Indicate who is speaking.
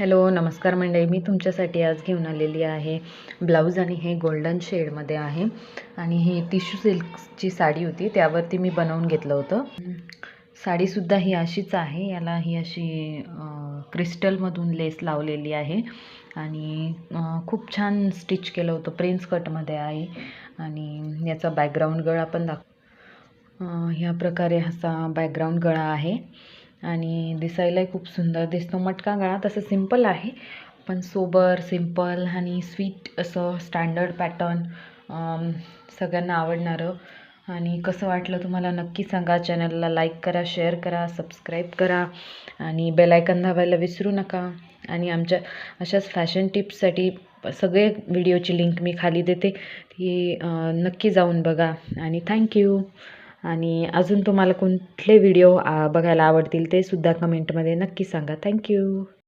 Speaker 1: Hello नमस्कार मंडळी. मी तुमच्यासाठी आज घेऊन आलेली आहे ब्लाऊज आणि हे गोल्डन शेडमध्ये आहे. आणि ही टिश्यू सिल्कची साडी होती त्यावरती मी बनवून घेतलं होतं. साडीसुद्धा ही अशीच आहे. याला ही अशी क्रिस्टलमधून लेस लावलेली आहे. आणि खूप छान स्टिच केलं होतं प्रिन्स कटमध्ये आहे आणि याचा बॅकग्राऊंड गळा पण दाख ह्या प्रकारे असा बॅकग्राऊंड गळा आहे. आणि दिसायलाही खूप सुंदर दिसतो. मटका गळा तसं सिंपल आहे पण सोबर सिंपल आणि स्वीट असं स्टँडर्ड पॅटर्न सगळ्यांना आवडणारं. आणि कसं वाटलं तुम्हाला नक्की सांगा. चॅनलला लाईक करा शेअर करा सबस्क्राईब करा आणि बेलायकन दाबायला विसरू नका. आणि आमच्या अशाच फॅशन टिप्ससाठी सगळे व्हिडिओची लिंक मी खाली देते. ती नक्की जाऊन बघा. आणि थँक्यू आणि अजून तुम्हाला कुठले व्हिडिओ बघायला आवडतील ते सुद्धा कमेंटमध्ये नक्की सांगा. थँक्यू